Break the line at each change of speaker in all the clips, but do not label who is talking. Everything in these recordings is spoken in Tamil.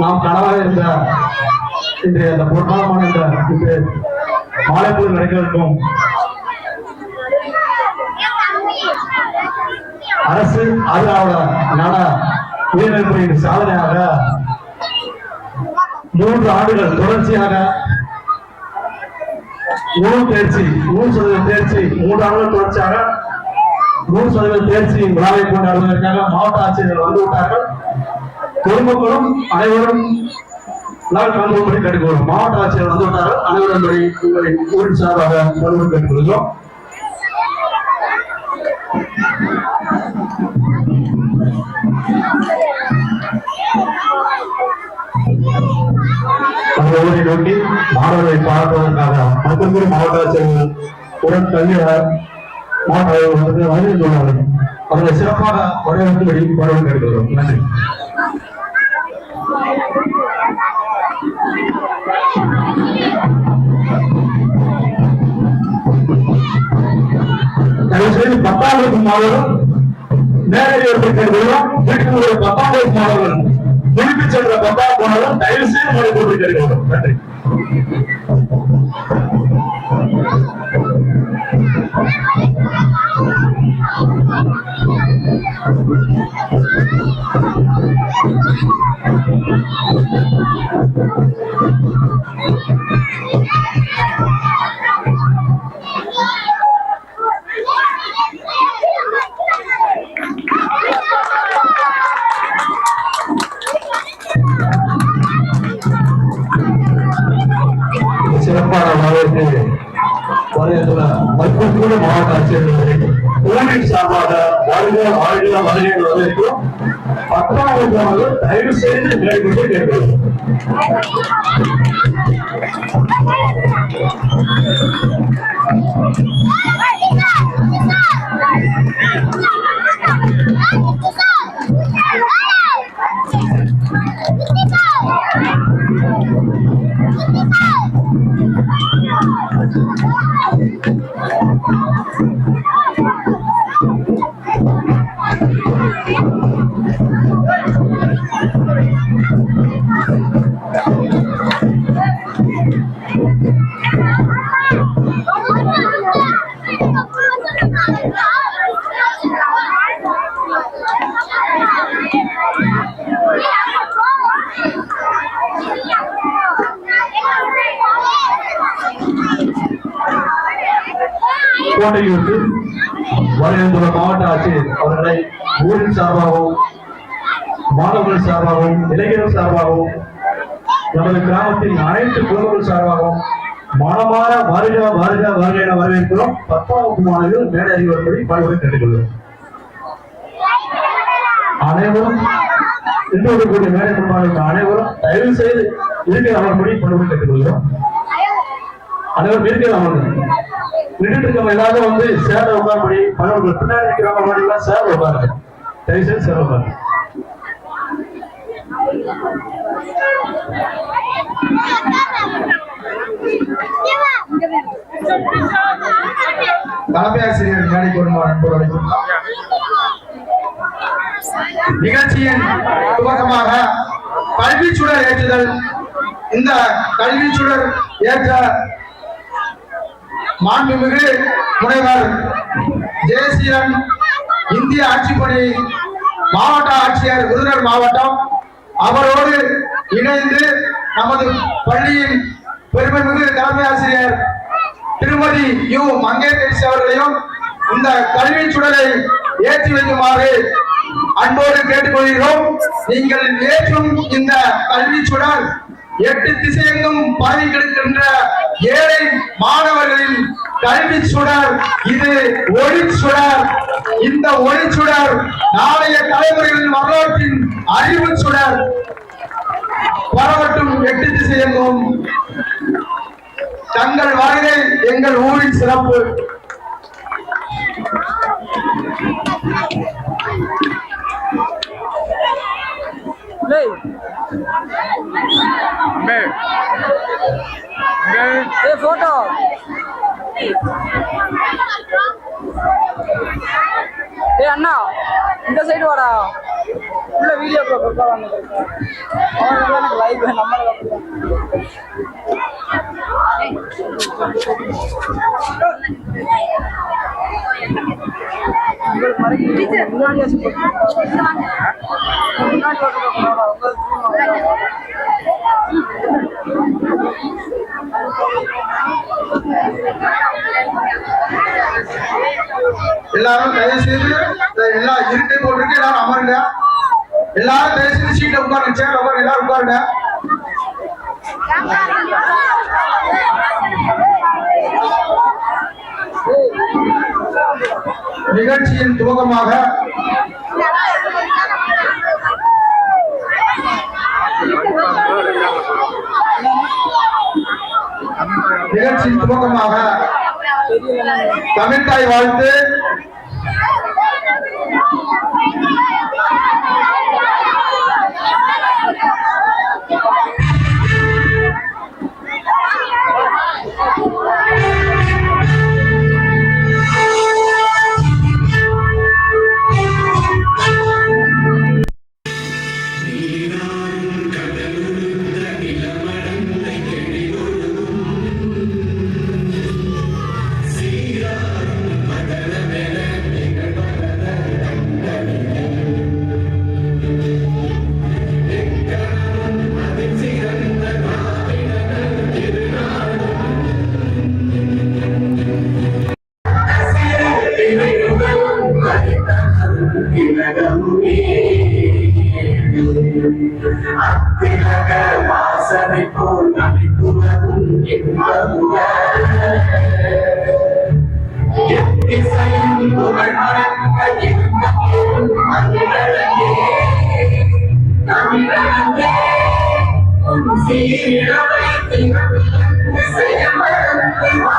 நாம் கனவாக இருந்த இன்றைய அந்த பொற்காலமான இந்த இன்று மாலைப்பூர் நடைபெறும் அரசு அதோட நல உயர்நெறிமுறையின் சாதனையாக மூன்று ஆண்டுகள் தொடர்ச்சியாக நூறு தேர்ச்சி நூறு சதவீத தேர்ச்சி மூன்று ஆண்டுகள் தொடர்ச்சியாக நூறு சதவீத தேர்ச்சி விழாவை கொண்டாடுவதற்காக மாவட்ட ஆட்சியர்கள் வந்து விட்டார்கள். பொதுமக்களும் அனைவரும் விழாவில் கலந்து மாவட்ட ஆட்சியர் வந்து விட்டார்கள் அனைவரும் உங்களை ஊரின் சார்பாக கலந்து கேட்டுக்கொள்கிறோம். ஊரை நோக்கி மாணவர்களை பார்ப்பதற்காக மற்றொரு மாவட்ட ஆட்சியர்கள் உடன் கல்வியாளர் மாவட்ட ஆய்வாளர் வந்து வருகின்றார்கள் அவர்களை சிறப்பாக வரவேற்கும்படி வரவேற்கிறோம் நன்றி. பத்தாம் வகுப்பு மாணவர்கள் நேரடி வகுப்பு கேட்கிறோம் பத்தாம் வகுப்பு மாணவர்கள் திருப்பி சென்ற பத்தாம் மாணவர்கள் தயவு செய்து மொழி போட்டு கேட்கிறோம். நன்றி. சிறப்பான வரவேற்பு வரவேற்புல மருத்துவத்தோடு மாவட்ட ஆட்சியர்கள் ஊழியர் சார்பாக வருக வாழ்க வருகை வரவேற்கும் பத்தாவது தயவு செய்து tempo. மாணவர்கள் சார்பாகவும் இளைஞர்கள் சார்பாகவும் நமது கிராமத்தின் அனைத்து குடும்பங்கள் சார்பாகவும் மனமாற வருக வருக வருக என வரவேற்கிறோம். பத்தாவது மாணவர்கள் மேடை அறிவுறும்படி பல்வேறு கேட்டுக்கொள்வோம். அனைவரும் இன்று கூடிய மேடை முன்பாக அனைவரும் தயவு செய்து இருக்கிற அமர்படி பல்வேறு கேட்டுக்கொள்கிறோம் அனைவரும் இருக்கிற அமர்ந்து. நின்றுட்டு இருக்கவங்க எல்லாரும் வந்து சேர உட்கார்படி பலவர்கள் பின்னாடி இருக்கிறவங்க எல்லாம் சேர உட்காருங்க. தயவு செய்து சேர உட்காருங்க.
தலைமை ஆசிரியர் மேடைக்கு வருமாறு அன்போடு நிகழ்ச்சியின் துவக்கமாக கல்வி சுடர் ஏற்றுதல். இந்த கல்வி சுடர் ஏற்ற மாண்புமிகு முனைவர் ஜெயசீலன் இந்திய ஆட்சிப்பணி மாவட்ட ஆட்சியர் விருதுநகர் மாவட்டம் அவரோடு இணைந்து நமது பள்ளியின் பெருமைமிகு தலைமை ஆசிரியர் திருமதி யு. மங்கேஷ் அவர்களையும் இந்த கல்வி சுடலை ஏற்றி வைக்குமாறு அன்போடு கேட்டுக்கொள்கிறோம். நீங்கள் ஏற்றும் இந்த கல்வி சுடர் எட்டு திசையெங்கும் பரவி கிடக்கின்ற ஏழை மாணவர்களின் கல்வி சுடர் இது ஒளி சுடர். இந்த ஒளி சுடர் நாளைய தலைமுறைகளின் வரலாற்றின் அறிவு சுடர். பரவட்டும் எட்டு திசையெங்கும். தங்கள் வருகை எங்கள் ஊரின் சிறப்பு.
டேய்
டேய் டேய்
ஏய் ஏய் அண்ணா இந்த சைடு வாடா. உள்ள வீடியோ எனக்கு லைவ் நம்மள முன்னாடி
எல்லாரும் தயவு செய்து எல்லா இருக்கை போட்டிருக்கு எல்லாரும் அமருங்க. எல்லாரும் தயவு செய்து சீட்டை உட்காருங்க சேர் உட்காரு எல்லாரும் உட்காருங்க. நிகழ்ச்சியின் துவக்கமாக நிகழ்ச்சியின் துவக்கமாக தமிழ்தாய் வாழ்த்து.
Thank you.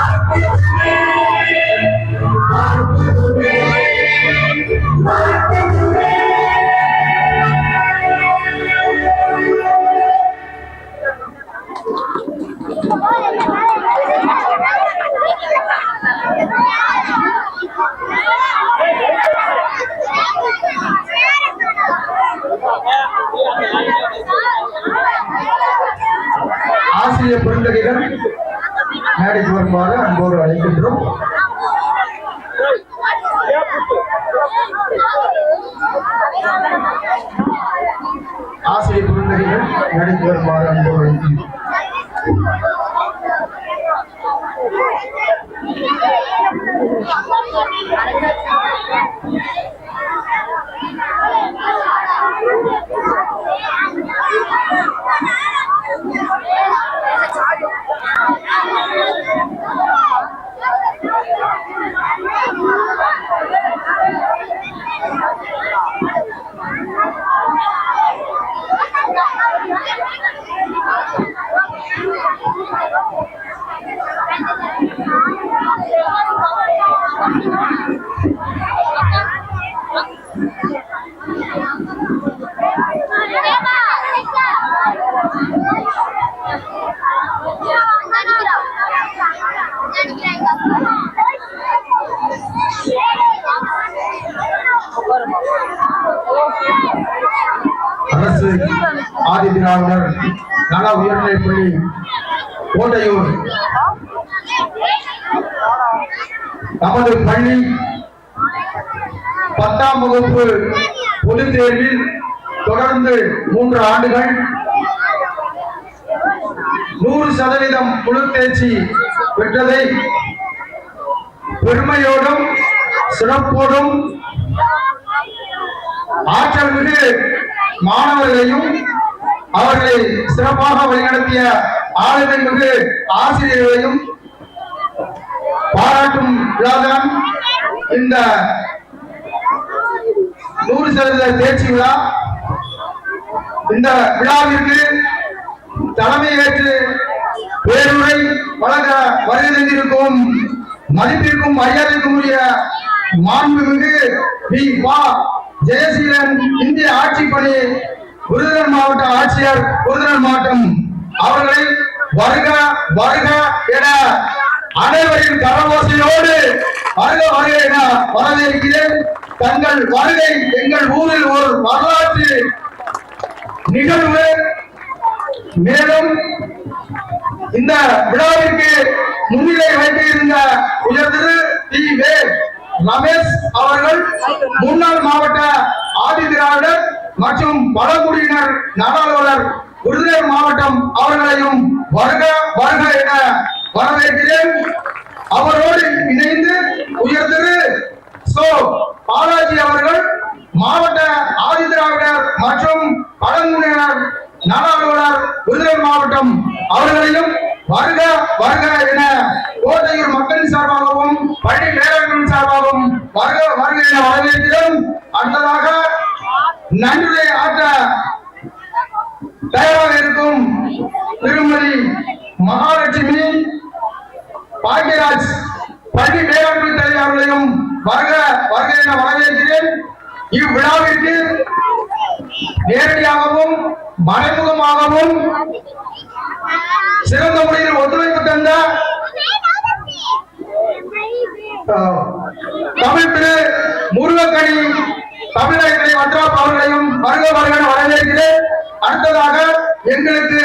நமது பள்ளி பத்தாம் வகுப்பு பொதுத் தேர்வில் தொடர்ந்து மூன்று ஆண்டுகள் நூறு சதவீதம் முழு தேர்ச்சி பெற்றதை பெருமையோடும் சிறப்போடும் ஆற்றல் மிகு மாணவர்களையும் அவர்களை சிறப்பாக வழிநடத்திய ஆளுநர் மிகு ஆசிரியர்களையும் பாராட்டும் விழாதான் இந்த நூறு சதவீத தேர்ச்சி விழா. இந்த விழாவிற்கு தலைமை ஏற்று பேருரை வழங்க வருகை மதிப்பிற்கும் மரியாதைக்கும் உரிய மாண்புமிகு பி. வா. ஜெயசீலன் இந்திய ஆட்சிப்பணி விருதுநகர் மாவட்ட ஆட்சியர் விருதுநகர் மாவட்டம் அவர்களை வருக வருக என அனைவரின் கரவோசையோடு வருக வருகை என வரவேற்கிறேன். தங்கள் வருகை எங்கள் ஊரில் ஒரு வரலாற்று நிகழ்வு. மேலும் இந்த விழாவிற்கு முன்னிலை வைத்திருந்த உயர்திரு டி வே ரமேஷ் அவர்கள் முன்னாள் மாவட்ட ஆதி திராவிடர் மற்றும் பழங்குடியினர் நல விருதுநகர் மாவட்டம் அவர்களையும் வருக வருக என வரவேற்கிறேன். அவரோடு இணைந்து உயர்திரு சோ பாலாஜி அவர்கள் மாவட்ட ஆதிதிராவிடர் மற்றும் பழங்குடியினர் நல அலுவலர் விருதுநகர் மாவட்டம் அவர்களையும் வருக வருக என கோட்டையூர் மக்கள் சார்பாகவும் பள்ளி மேலாண்மை சார்பாகவும் வருக வருக என வரவேற்கிறோம் அடுத்ததாக நன்றியை ஆற்ற தயாராக இருக்கும் திருமதி மகாலட்சுமி பாக்யராஜ் பள்ளி மேலாண்மை தலைவர் அவர்களையும் வருக வருக என வரவேற்கிறேன். இவ்விழாவிற்கு நேரடியாகவும் மறைமுகமாகவும் சிறந்த முறையில் ஒத்துழைப்பு தந்த தமிழ் திரு முருகக்கணி தமிழகத்தை வட்ராப் அவர்களையும் வருக வருக வரவேற்கிறேன். அடுத்ததாக எங்களுக்கு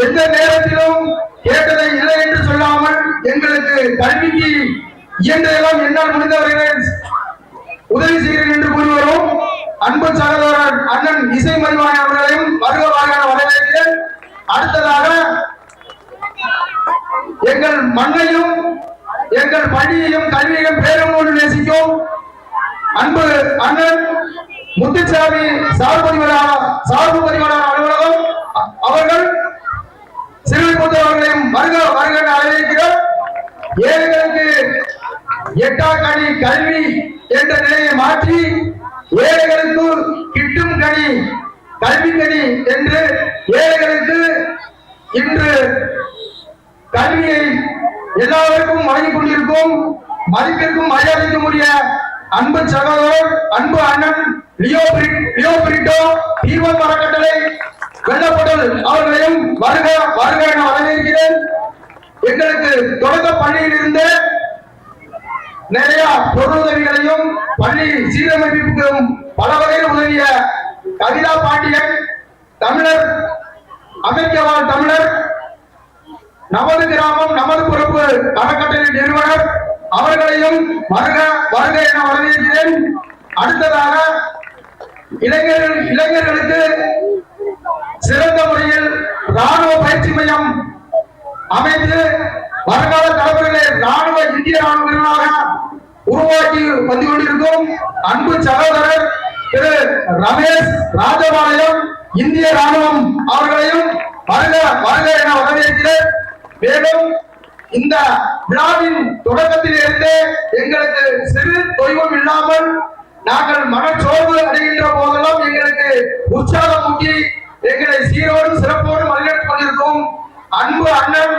எந்த நேரத்திலும் கேட்டதை இல்லை என்று சொல்லாமல் எங்களுக்கு கல்விக்கு இயன்றதெல்லாம் என்னால் முடிந்தவர்களை உதவி செய்கிறேன் என்று கூறி வரும் அன்பு சகோதரர் அண்ணன் இசை மதிவாணி அவர்களையும் வருக வருக அடுத்ததாக எங்கள் மண்ணையும் எங்கள் பள்ளியையும் கல்வியையும் பேரமோடு நேசிக்கும் அன்பு அண்ணன் முத்துசாமி சார்பு பதிவாளர் சார்பு பதிவாளர் அலுவலகம் அவர்கள் சிறுவிபுத்தர் அவர்களையும் வருக வருக அழைக்கிறோம் ஏழைகளுக்கு எட்டாக்கணி கல்வி என்ற நிலையை மாற்றி ஏழைகளுக்கு கிட்டும் கனி கல்வி கனி என்று ஏழைகளுக்கு இன்று கல்வியை எல்லாருக்கும் வழங்கிக் கொண்டிருக்கும் மதிப்பிற்கும் மரியாதைக்கும் உரிய அன்பு சகோதரர் அன்பு அண்ணன் லியோ லியோ பிரிட்டோ தீர்வ அறக்கட்டளை வெள்ளப்படல் அவர்களையும் வருக வருக என வரவேற்கிறேன். எங்களுக்கு தொடக்க பள்ளியில் இருந்து நிறைய பொருளுதவிகளையும் பள்ளி சீரமைப்புக்கும் பல வகையில் உதவிய கவிதா பாண்டியன் தமிழர் அமைக்கவால் தமிழர் நமது கிராமம் நமது பொறுப்பு அறக்கட்டளை நிறுவனர் அவர்களையும் வருக வருக என வரவேற்கிறேன். அடுத்ததாக இளைஞர்கள் இளைஞர்களுக்கு சிறந்த முறையில் ராணுவ பயிற்சி மையம் அமைத்து வருங்கால தலைமுறைகளை ராணுவ இந்திய ராணுவ வீரராக உருவாக்கி வந்து கொண்டிருக்கும் அன்பு சகோதரர் திரு ரமேஷ் ராஜபாளையம் இந்திய ராணுவம் அவர்களையும் வருக வருக என வரவேற்கிறேன். மேலும் இந்த விழாவின் தொடக்கத்தில் இருந்தே எங்களுக்கு சிறு தொய்வும் இல்லாமல் நாங்கள் மனச்சோர்வு அடைகின்ற போதெல்லாம் எங்களுக்கு உற்சாகம் ஊட்டி எங்களை சீரோடும் சிறப்போடும் வழிநடத்திக் கொண்டிருக்கும் அன்பு அண்ணன்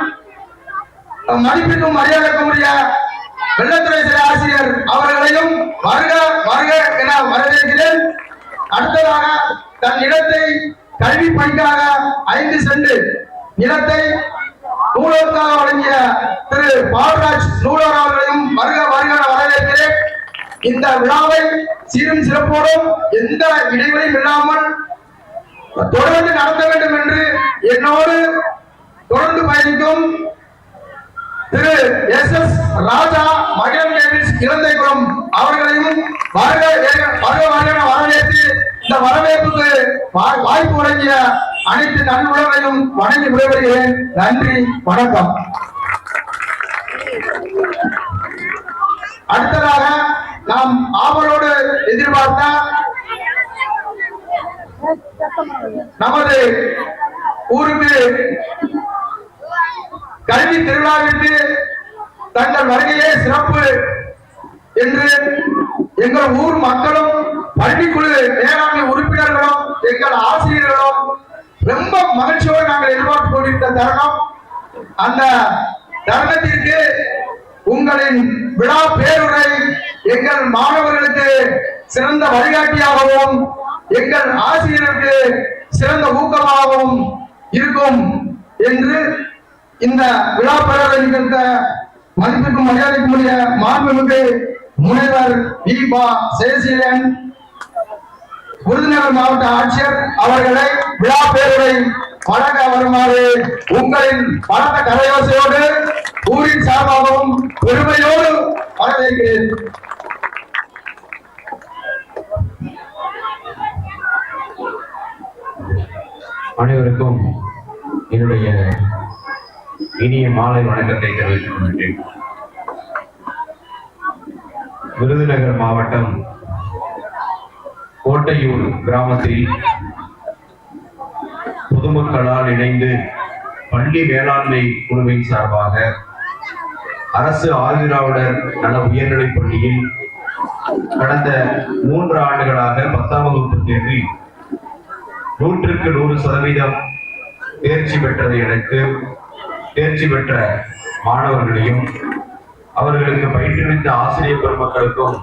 மதிப்பிற்கும் மரியாதைக்கும் முடிய வெள்ளத்துறை சில ஆசிரியர் அவர்களையும் வருக வருக என வரவேற்கிறேன். அடுத்ததாக தன் இடத்தை கல்வி பணிக்காக ஐந்து சென்று நிலத்தை நூலகத்தாக வழங்கிய திரு பால்ராஜ் நூலர் அவர்களையும் வருக வருக வரவேற்கிறேன். இந்த விழாவை சீரும் சிறப்போடும் எந்த இடைவெளியும் இல்லாமல் தொடர்ந்து நடத்த வேண்டும் என்று என்னோடு தொடர்ந்து பயணிக்கும் திரு எஸ் எஸ் ராஜா மகன் டேவிஸ் அவர்களையும் வருக வருக வருக வரவேற்று இந்த வரவேற்புக்கு வாய்ப்பு வழங்கிய அனைத்து நண்பர்களையும் வணங்கி விடைபெறுகிறேன். நன்றி வணக்கம். அடுத்ததாக நாம் ஆவலோடு எதிர்பார்த்த நமது ஊருக்கு கல்வி திருவிழாவிற்கு தங்கள் வருகையே சிறப்பு என்று எங்கள் ஊர் மக்களும் பள்ளிக்குழு மேலாண்மை உறுப்பினர்களும் எங்கள் ஆசிரியர்களும் ரொம்ப மகிழ்ச்சியோடு நாங்கள் எதிர்பார்த்து கொண்டிருந்த தருணம். அந்த தருணத்திற்கு உங்களின் விழா பேருரை எங்கள் மாணவர்களுக்கு சிறந்த வழிகாட்டியாகவும் எங்கள் ஆசிரியருக்கு சிறந்த ஊக்கமாகவும் இருக்கும் என்று இந்த விழா பேரவை நிகழ்த்த மதிப்பிற்கும் மரியாதைக்கும் மாண்புமிகு முனைவர் தீபா சேசிலன் விருதுநகர் மாவட்ட ஆட்சியர் அவர்களை விழா பேருரை வழங்க வருமாறு உங்களின் பலத்த கரையோசையோடு ஊரின் சார்பாகவும் பெருமையோடு வரவேற்கிறேன்.
அனைவருக்கும் என்னுடைய இனிய மாலை வணக்கத்தை தெரிவித்துக் கொள்கிறேன். விருதுநகர் மாவட்டம் கோட்டையூர் கிராமத்தில் பொதுமக்களால் இணைந்து பள்ளி வேளாண்மை குழுவின் சார்பாக அரசு ஆதிராவிடர் நல உயர்நிலைப் பள்ளியில் கடந்த மூன்று ஆண்டுகளாக பத்தாம் வகுப்பு தேர்வில் நூற்றுக்கு நூறு சதவீதம் தேர்ச்சி பெற்றதை அடுத்து தேர்ச்சி பெற்ற மாணவர்களையும் அவர்களுக்கு பயிற்றுவித்த ஆசிரியர் பெருமக்களுக்கும்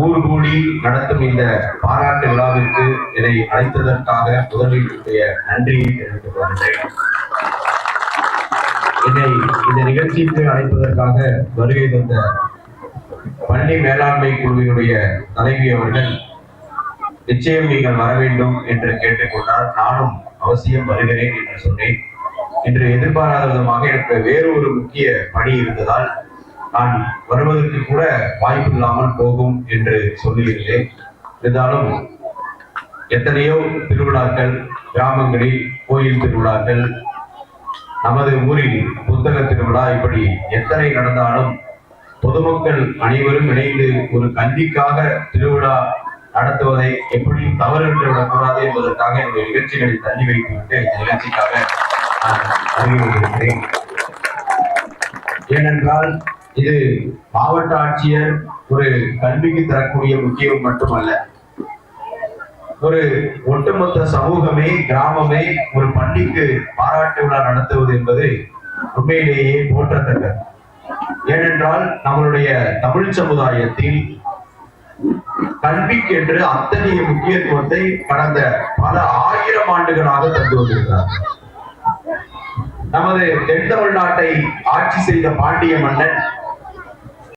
ஊர் கூடி நடத்தும் இந்த பாராட்டு விழாவிற்கு என்னை அழைத்ததற்காக முதலில் என்னுடைய நன்றியை தெரிவித்துக் கொள்கிறேன். என்னை இந்த நிகழ்ச்சிக்கு அழைப்பதற்காக வருகை தந்த பள்ளி மேலாண்மை குழுவினுடைய தலைவி அவர்கள் நிச்சயம் நீங்கள் வர வேண்டும் என்று கேட்டுக்கொண்டால் நானும் அவசியம் வருகிறேன் என்று சொன்னேன். இன்று எதிர்பாராத விதமாக எனக்கு வேறு ஒரு முக்கிய பணி இருந்ததால் நான் வருவதற்கு கூட வாய்ப்பு இல்லாமல் போகும் என்று சொல்லியிருந்தேன். இருந்தாலும் எத்தனையோ திருவிழாக்கள் கிராமங்களில் கோயில் திருவிழாக்கள் நமது ஊரில் புத்தக திருவிழா இப்படி எத்தனை நடந்தாலும் பொதுமக்கள் அனைவரும் இணைந்து ஒரு கல்விக்காக திருவிழா நடத்துவதை எப்படியும் தவறு விடக்கூடாது என்பதற்காக இந்த நிகழ்ச்சிகளை தள்ளி வைத்துவிட்டு இந்த நிகழ்ச்சிக்காக நான் ஏனென்றால் இது மாவட்ட ஆட்சியர் ஒரு கல்விக்கு தரக்கூடிய முக்கியம் மட்டுமல்ல. ஒரு ஒட்டுமொத்த சமூகமே கிராமமே ஒரு பள்ளிக்கு பாராட்டு விழா நடத்துவது என்பது உண்மையிலேயே போற்றத்தக்கது. ஏனென்றால் நம்மளுடைய தமிழ் சமுதாயத்தில் கல்விக்கென்று அத்தகைய முக்கியத்துவத்தை கடந்த பல ஆயிரம் ஆண்டுகளாக தந்து வந்திருக்கிறார் நமது தென் தமிழ்நாட்டை ஆட்சி செய்த பாண்டிய மன்னன்